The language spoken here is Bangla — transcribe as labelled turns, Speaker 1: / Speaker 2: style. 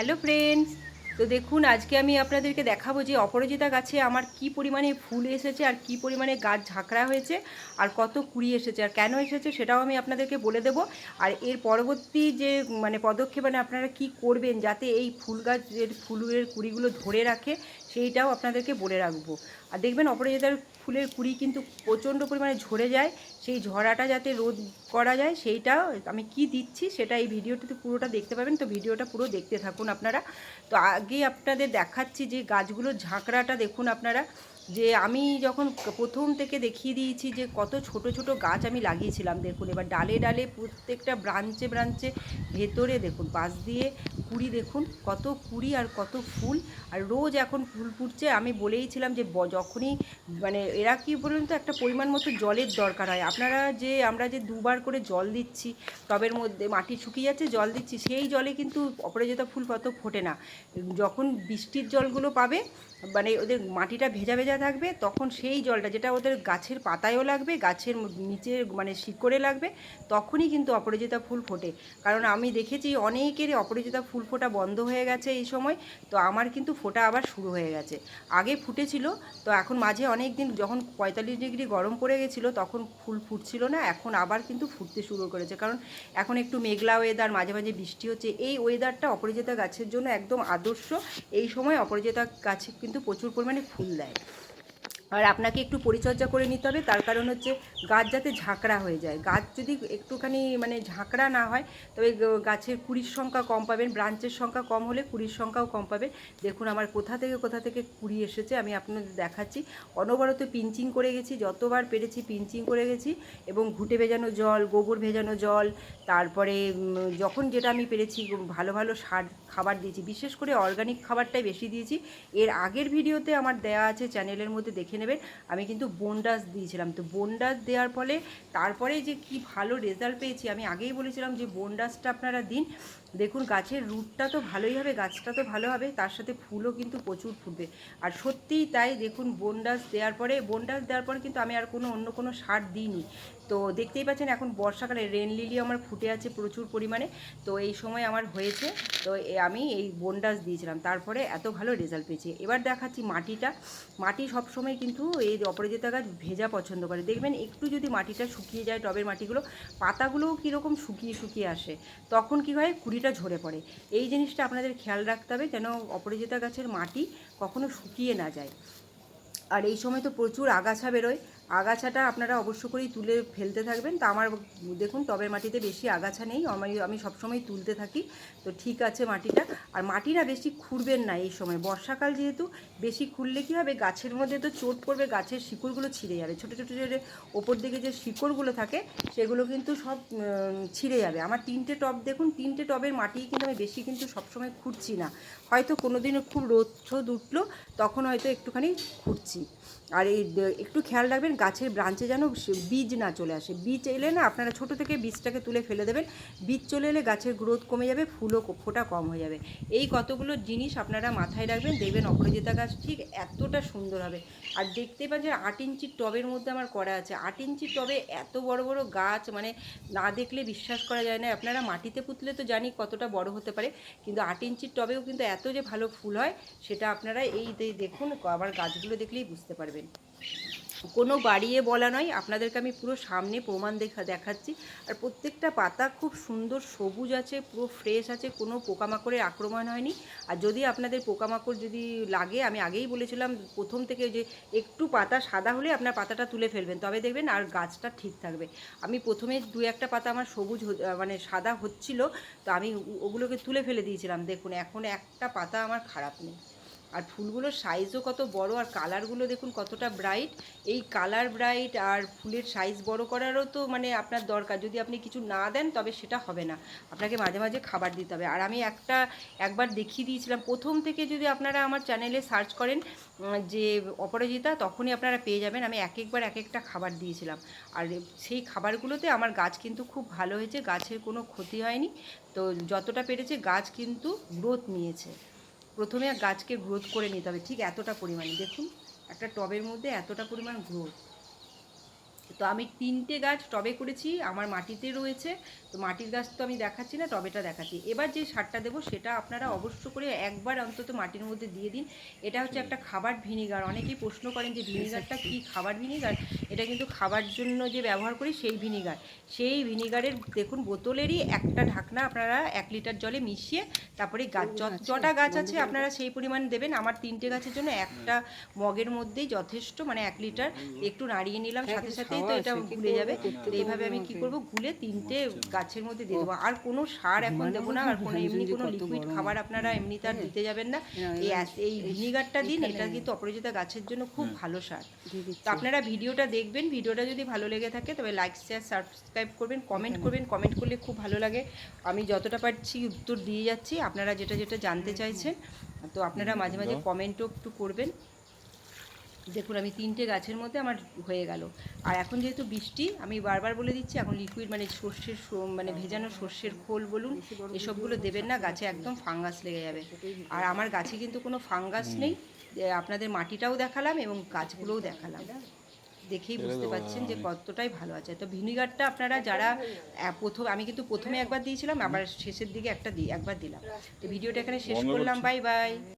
Speaker 1: হ্যালো ফ্রেন্ডস তো দেখুন, আজকে আমি আপনাদেরকে দেখাবো যে অপরাজিতা গাছে আমার কি পরিমাণে ফুল এসেছে আর কি পরিমাণে গাছ ঝাঁকড়া হয়েছে আর কত কুড়ি এসেছে আর কেন এসেছে সেটাও আমি আপনাদেরকে বলে দেব। আর এর পরবর্তী যে মানে পদক্ষেপ মানে আপনারা কি করবেন যাতে এই ফুল গাছের ফুলের কুড়িগুলো ধরে রাখে সেইটাও আপনাদেরকে বলে রাখব। আর দেখবেন অপরাজিতার ফুলের কুড়ি কিন্তু প্রচণ্ড পরিমাণে ঝরে যায়, সেই ঝরাটা যাতে রোধ করা যায় সেইটাও আমি কি দিচ্ছি সেটা এই ভিডিওটাতে পুরোটা দেখতে পাবেন। তো ভিডিওটা পুরো দেখতে থাকুন আপনারা। তো আগে আপনাদের দেখাচ্ছি যে গাছগুলোর ঝাঁকড়াটা দেখুন আপনারা। যে আমি যখন প্রথম থেকে দেখিয়ে দিয়েছি যে কত ছোট ছোট গাছ আমি লাগিয়েছিলাম। দেখুন এবার ডালে ডালে প্রত্যেকটা ব্রাঞ্চে ব্রাঞ্চে ভেতরে দেখুন, পাশ দিয়ে কুড়ি দেখুন, কত কুড়ি আর কত ফুল। আর রোজ এখন ফুল ফুটছে। আমি বলেইছিলাম যে যখনই মানে এরা কি বলুন তো, একটা পরিমাণ মতো জলের দরকার হয়। আপনারা যে, আমরা যে দুবার করে জল দিচ্ছি, টবের মধ্যে মাটি শুকিয়ে যাচ্ছে, জল দিচ্ছি, সেই জলে কিন্তু অপরাজিতা ফুল কত ফোটে না। যখন বৃষ্টির জলগুলো পাবে মানে ওদের মাটিটা ভেজা ভেজা থাকবে, তখন সেই জলটা, যেটা ওদের গাছের পাতায়ও লাগবে, গাছের নিচে মানে শিকড়ে লাগবে, তখনই কিন্তু অপরাজিতা ফুল ফোটে। কারণ আমি দেখেছি, অনেকেরই অপরাজিতা ফুল ফোটা বন্ধ হয়ে গেছে এই সময়, তো আমার কিন্তু ফোটা আবার শুরু হয়ে গেছে। আগে ফুটেছিল, তো এখন মাঝে অনেক দিন যখন পঁয়তাল্লিশ ডিগ্রি গরম পড়ে গেছিল, তখন ফুল ফুটছিল না, এখন আবার কিন্তু ফুটতে শুরু করেছে। কারণ এখন একটু মেঘলা ওয়েদার মাঝে মাঝে বৃষ্টি হচ্ছে, এই ওয়েদারটা অপরাজিতা গাছের জন্য একদম আদর্শ। এই সময় অপরাজিতা গাছে কিন্তু প্রচুর পরিমাণে ফুল দেয়। আর আপনাকে একটু পরিচর্যা করে নিতে হবে। তার কারণ হচ্ছে গাছ যাতে ঝাঁকড়া হয়ে যায়। গাছ যদি একটুখানি মানে ঝাঁকড়া না হয়, তবে গাছের কুড়ির সংখ্যা কম পাবেন, ব্রাঞ্চের সংখ্যা কম হলে কুড়ির সংখ্যাও কম পাবেন। দেখুন আমার কোথা থেকে কোথা থেকে কুড়ি এসেছে, আমি আপনাদের দেখাচ্ছি। অনবরত পিঞ্চিং করে গেছি, যতবার পেরেছি পিঞ্চিং করে গেছি এবং ঘুটে ভেজানো জল, গোবর ভেজানো জল, তারপরে যখন যেটা আমি পেরেছি ভালো ভালো সার খাবার দিয়েছি। বিশেষ করে অর্গানিক খাবারটাই বেশি দিয়েছি। এর আগের ভিডিওতে আমার দেওয়া আছে, চ্যানেলের মধ্যে দেখে নেবেন আমি কিন্তু বোনডাস দিয়েছিলাম। তো বোনডাস দেওয়ার ফলে তারপরে যে কি ভালো রেজাল্ট পেয়েছি, আমি আগেই বলেছিলাম যে বোনডাসটা আপনারা দিন। দেখুন, গাছের রুটটা তো ভালোই হবে, গাছটা তো ভালো হবে, তার সাথে ফুলও কিন্তু প্রচুর ফুটবে। আর সত্যিই তাই, দেখুন বোনডাস দেওয়ার পরে বোনডাস দেওয়ার পরে কিন্তু আমি আর কোনো অন্য কোনো সার দিইনি। তো দেখতেই পাচ্ছেন, এখন বর্ষাকালে রেন লিলি আমার ফুটে আছে প্রচুর পরিমাণে। তো এই সময় আমার হয়েছে, তো আমি এই বোনডাস দিয়েছিলাম, তারপরে এত ভালো রেজাল্ট পেয়েছি। এবার দেখাচ্ছি মাটিটা। মাটি সবসময় কিন্তু এই অপরাজিতা গাছ ভেজা পছন্দ করে। দেখবেন, একটু যদি মাটিটা শুকিয়ে যায় টবের মাটিগুলো, পাতাগুলোও কীরকম শুকিয়ে শুকিয়ে আসে, তখন কি হয় কুড়িটা ঝরে পড়ে। এই জিনিসটা আপনাদের খেয়াল রাখতে হবে যেন অপরাজিতা গাছের মাটি কখনো শুকিয়ে না যায়। আর এই সময় তো প্রচুর আগাছা বেরোয় আগাছাটা আপনারা অবশ্য করেই তুলে ফেলতে থাকবেন। তা আমার দেখুন, টবের মাটিতে বেশি আগাছা নেই। আমি আমি সবসময় তুলতে থাকি। তো ঠিক আছে মাটিটা। আর মাটিটা বেশি খুঁড়বেন না এই সময়। বর্ষাকাল যেহেতু, বেশি খুঁড়লে কী হবে? গাছের মধ্যে তো চোট পড়বে, গাছের শিকড়গুলো ছিঁড়ে যাবে। ছোটো ছোটো যে ওপর দিকে যে শিকড়গুলো থাকে, সেগুলো কিন্তু সব ছিঁড়ে যাবে। আমার তিনটে টব দেখুন, তিনটে টবের মাটি কিন্তু আমি বেশি কিন্তু সবসময় খুঁড়ছি না। হয়তো কোনো দিনও খুব রোদ ঠোদ উঠল, তখন হয়তো একটুখানি খুঁড়ছি। আর এই, একটু খেয়াল রাখবেন গাছের ব্রাঞ্চে যেন বীজ না চলে আসে। বীজ এলে না আপনারা ছোট থেকে বীজটাকে তুলে ফেলে দেবেন। বীজ চলে এলে গাছের গ্রোথ কমে যাবে, ফুলও ফোটা কম হয়ে যাবে। এই কতগুলো জিনিস আপনারা মাথায় রাখবেন, দেখবেন অপরাজিতা গাছ ঠিক এতটা সুন্দর হবে। আর দেখতে পাচ্ছেন আট ইঞ্চির টবের মধ্যে আমার করা আছে। আট ইঞ্চির টবে এত বড় বড় গাছ মানে না দেখলে বিশ্বাস করা যায় না। আপনারা মাটিতে পুঁতলে তো জানি কতটা বড় হতে পারে, কিন্তু আট ইঞ্চির টবেও কিন্তু এত যে ভালো ফুল হয়, সেটা আপনারা এই দেখুন আবার গাছগুলো দেখলেই বুঝতে পারবেন। কোনো বাড়িয়ে বলা নয়, আপনাদেরকে আমি পুরো সামনে প্রমাণ দেখা দেখাচ্ছি। আর প্রত্যেকটা পাতা খুব সুন্দর সবুজ আছে, পুরো ফ্রেশ আছে, কোনো পোকামাকড়ের আক্রমণ হয়নি। আর যদি আপনাদের পোকামাকড় যদি লাগে, আমি আগেই বলেছিলাম, প্রথম থেকে যে একটু পাতা সাদা হলে আপনার পাতাটা তুলে ফেলবেন। তবে দেখবেন আর গাছটা ঠিক থাকবে। আমি প্রথমে দু একটা পাতা আমার সবুজ মানে সাদা হচ্ছিল, তো আমি ওগুলোকে তুলে ফেলে দিয়েছিলাম। দেখুন, এখন একটা পাতা আমার খারাপ নেই। আর ফুলগুলোর সাইজও কত বড় আর কালারগুলো দেখুন কতটা ব্রাইট এই কালার ব্রাইট আর ফুলের সাইজ বড় করারও তো মানে আপনার দরকার। যদি আপনি কিছু না দেন, তবে সেটা হবে না। আপনাকে মাঝে মাঝে খাবার দিতে হবে। আর আমি একটা, একবার দেখিয়ে দিয়েছিলাম। প্রথম থেকে যদি আপনারা আমার চ্যানেলে সার্চ করেন যে অপরাজিতা, তখনই আপনারা পেয়ে যাবেন। আমি এক একবার এক একটা খাবার দিয়েছিলাম। আর সেই খাবারগুলোতে আমার গাছ কিন্তু খুব ভালো হয়েছে। গাছের কোনো ক্ষতি হয়নি। তো যতটা পেরেছে, গাছ কিন্তু গ্রোথ নিয়েছে। প্রথমে গাছকে গ্রোথ করে নিতে হবে। ঠিক এতটা পরিমাণে। দেখুন, একটা টবের মধ্যে এতটা পরিমাণ গ্রোথ তো আমি তিনটে গাছ টবে করেছি আমার মাটিতে রয়েছে। তো মাটির গাছ তো আমি দেখাচ্ছি না টবেটা দেখাচ্ছি। এবার যে সারটা দেবো সেটা আপনারা অবশ্য করে একবার অন্তত মাটির মধ্যে দিয়ে দিন। এটা হচ্ছে একটা খাবার ভিনিগার। অনেকেই প্রশ্ন করেন যে ভিনিগারটা কি খাবার ভিনিগার? এটা কিন্তু খাবার জন্য যে ব্যবহার করি সেই ভিনিগার। সেই ভিনিগারের দেখুন বোতলেরই একটা ঢাকনা আপনারা এক লিটার জলে মিশিয়ে তারপরে গাছ য- যটা গাছ আছে আপনারা সেই পরিমাণ দেবেন। আমার তিনটে গাছের জন্য একটা মগের মধ্যেই যথেষ্ট মানে এক লিটার। একটু নাড়িয়ে নিলাম সাথে সাথেই তো এটা গুলে যাবে। তো এইভাবে আমি কি করব? গুলে তিনটে গাছের মধ্যে দিয়ে দেবো। আর কোনো সার এখন দেবো না আর কোনো এমনি কোনো লিকুইড খাবার আপনারা এমনি তার দিতে যাবেন না। এই এই ভিনিগারটা দিন এটা কিন্তু অপরাজিতা গাছের জন্য খুব ভালো সার। তো আপনারা ভিডিওটা দেখবেন ভিডিওটা যদি ভালো লেগে থাকে তবে লাইক শেয়ার সাবস্ক্রাইব করবেন কমেন্ট করবেন কমেন্ট করলে খুব ভালো লাগে। আমি যতটা পারছি উত্তর দিয়ে যাচ্ছি আপনারা যেটা যেটা জানতে চাইছেন তো আপনারা মাঝে মাঝে কমেন্টও একটু করবেন। দেখুন আমি তিনটে গাছের মধ্যে আমার হয়ে গেল। আর এখন যেহেতু বৃষ্টি আমি বারবার বলে দিচ্ছি এখন লিকুইড মানে সর্ষের মানে ভেজানো সর্ষের খোল বলুন এসবগুলো দেবেন না গাছে একদম ফাঙ্গাস লেগে যাবে। আর আমার গাছে কিন্তু কোনো ফাঙ্গাস নেই আপনাদের মাটিটাও দেখালাম এবং গাছগুলোও দেখালাম। দেখেই বুঝতে পাচ্ছেন যে কতটাই ভালো আছে। তো ভিনিগারটা আপনারা যারা প্রথম আমি কিন্তু প্রথমে একবার দিয়েছিলাম আবার শেষের দিকে একটা দিই একবার দিলাম। তো ভিডিওটা এখানে শেষ করলাম বাই বাই